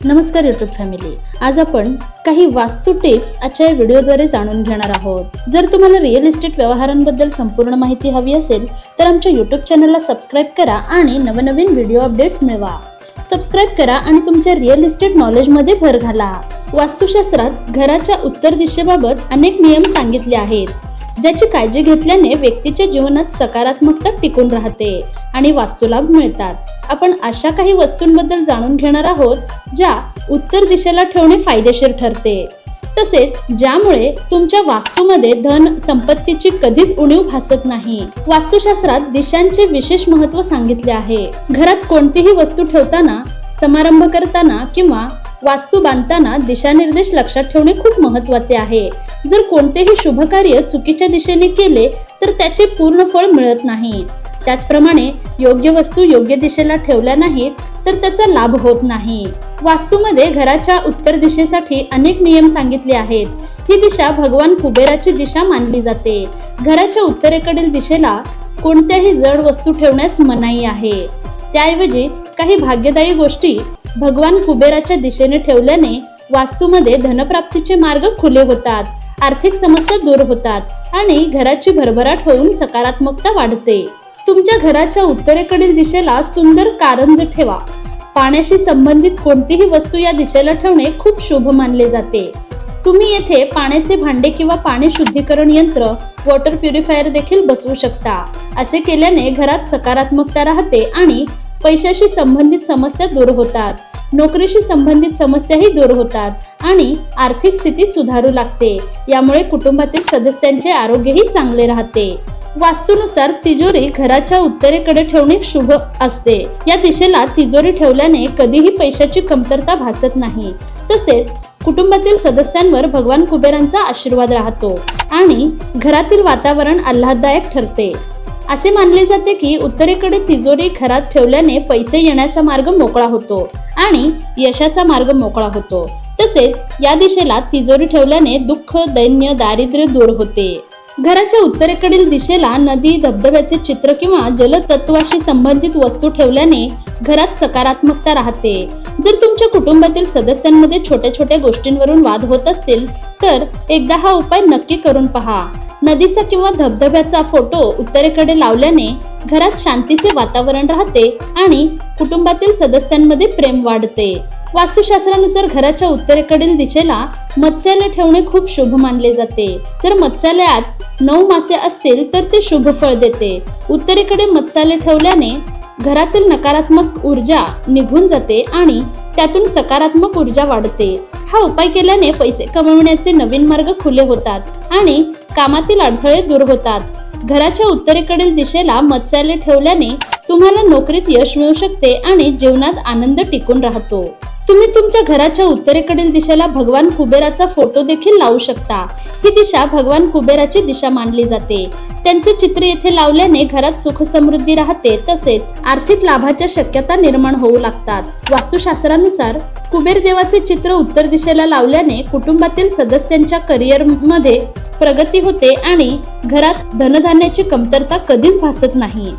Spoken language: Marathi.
नमस्कार युट्यूब फॅमिली आज आपण काही वास्तू टिप्स आजच्या या व्हिडिओद्वारे जाणून घेणार आहोत. जर तुम्हाला रिअल इस्टेट व्यवहारांबद्दल संपूर्ण माहिती हवी असेल तर आमच्या युट्यूब चॅनलला सबस्क्राईब करा आणि नवनवीन व्हिडिओ अपडेट्स मिळवा. सबस्क्राईब करा आणि तुमच्या रिअल इस्टेट नॉलेजमध्ये भर घाला. वास्तुशास्त्रात घराच्या उत्तर दिशेबाबत अनेक नियम सांगितले आहेत. ज्याची काळजी घेतल्याने व्यक्तीच्या जीवनात सकारात्मकता टिकून राहते आणि वास्तुलाभ मिळतात. आपण अशा काही वस्तूंबद्दल जाणून घेणार आहोत ज्या उत्तर दिशेला ठेवणे फायदेशीर ठरते. तसेच ज्यामुळे तुमच्या वास्तूमध्ये धन संपत्तीची कधीच उणीव भासत नाही. वास्तुशास्त्रात दिशांचे विशेष महत्त्व सांगितले आहे. घरात कोणतीही वस्तू ठेवताना समारंभ करताना किंवा वास्तू बांधताना दिशानिर्देश लक्षात ठेवणे खूप महत्त्वाचे आहे. जर कोणतेही शुभ कार्य चुकीच्या दिशेने केले तर त्याचे पूर्ण फळ मिळत नाही. त्याचप्रमाणे योग्य वस्तू योग्य दिशेला ठेवल्या नाहीत तर त्याचा लाभ होत नाही. वास्तूमध्ये घराच्या उत्तर दिशेसाठी अनेक नियम सांगितले आहेत. ही दिशा भगवान कुबेराची दिशा मानली जाते. घराच्या उत्तरेकडील दिशेला कोणत्याही जड वस्तू ठेवण्यास मनाई आहे. त्याऐवजी काही भाग्यदायी गोष्टी भगवान कुबेराच्या दिशेने ठेवल्याने वास्तूमध्ये धनप्राप्तीचे मार्ग खुले होतात. आर्थिक समस्या दूर होतात आणि घराची भरभराट होऊन सकारात्मकता वाढते. तुमच्या घराच्या उत्तरेकडील दिशेला सुंदर कारंज ठेवा. पाण्याशी संबंधित कोणतीही वस्तू या दिशेला ठेवणे खूप शुभ मानले जाते. तुम्ही येथे पाण्याचे भांडे किंवा पाणी शुद्धीकरण यंत्र वॉटर प्युरिफायर देखील बसवू शकता. असे केल्याने घरात सकारात्मकता राहते आणि पैशाशी संबंधित समस्या दूर होतात. नोकरीशी संबंधित समस्याही दूर होतात आणि आर्थिक स्थिती सुधारू लागते. यामुळे कुटुंबातील सदस्यांचे आरोग्यही चांगले राहते. वास्तूनुसार तिजोरी घराच्या उत्तरेकडे ठेवणे शुभ असते. या दिशेला तिजोरी ठेवल्याने कधीही पैशाची कमतरता भासत नाही. तसेच कुटुंबातील सदस्यांवर भगवान कुबेरांचा आशीर्वाद राहतो आणि घरातील वातावरण आल्हाददायक ठरते. असे मानले जाते की उत्तरेकडे तिजोरी घरात ठेवल्याने पैसे येण्याचा मार्ग मोकळा होतो आणि यशाचा मार्ग मोकळा होतो. तसेच या दिशेला तिजोरी ठेवल्याने दुःख दैन्य दारिद्र्य दूर होते. घराच्या उत्तरेकडील दिशेला नदी धबधब्याचे चित्र किंवा जलतत्वाशी संबंधित वस्तू ठेवल्याने घरात सकारात्मकता राहते. जर तुमच्या कुटुंबातील सदस्यांमध्ये छोट्या छोट्या गोष्टींवरून वाद होत असतील तर एकदा हा उपाय नक्की करून पहा. नदीचा किंवा धबधब्याचा फोटो उत्तरेकडे लावल्याने घरात शांतीचे वातावरण राहते आणि कुटुंबातील सदस्यांमध्ये प्रेम वाढते. वास्तुशास्त्रानुसार घराच्या उत्तरेकडील दिशेला मत्स्यालय ठेवणे खूप शुभ मानले जाते. जर मत्स्यालयात नऊ मासे असतील तर ते शुभ फळ देते. उत्तरेकडे मत्स्यालय ठेवल्याने घरातील नकारात्मक ऊर्जा निघून जाते आणि त्यातून सकारात्मक ऊर्जा वाढते. हा उपाय केल्याने पैसे कमवण्याचे नवीन मार्ग खुले होतात आणि कामातील अडथळे दूर होतात. घराच्या उत्तरेकडील दिशेला मत्स्यालय ठेवल्याने तुम्हाला नोकरीत यश मिळू शकते आणि जीवनात आनंद टिकून राहतो. तुम्ही तुमच्या घराच्या उत्तरेकडील दिशेला भगवान कुबेराचा फोटो देखील लावू शकता. ही दिशा भगवान कुबेराची दिशा मानली जाते. त्यांचे चित्र येथे लावल्याने घरात सुख समृद्धी राहते तसेच आर्थिक लाभाच्या शक्यता निर्माण होऊ लागतात. वास्तुशास्त्रानुसार कुबेर देवाचे चित्र उत्तर दिशेला लावल्याने कुटुंबातील सदस्यांच्या करिअरमध्ये प्रगती होते आणि घरात धनधान्याची कमतरता कधीच भासत नाही.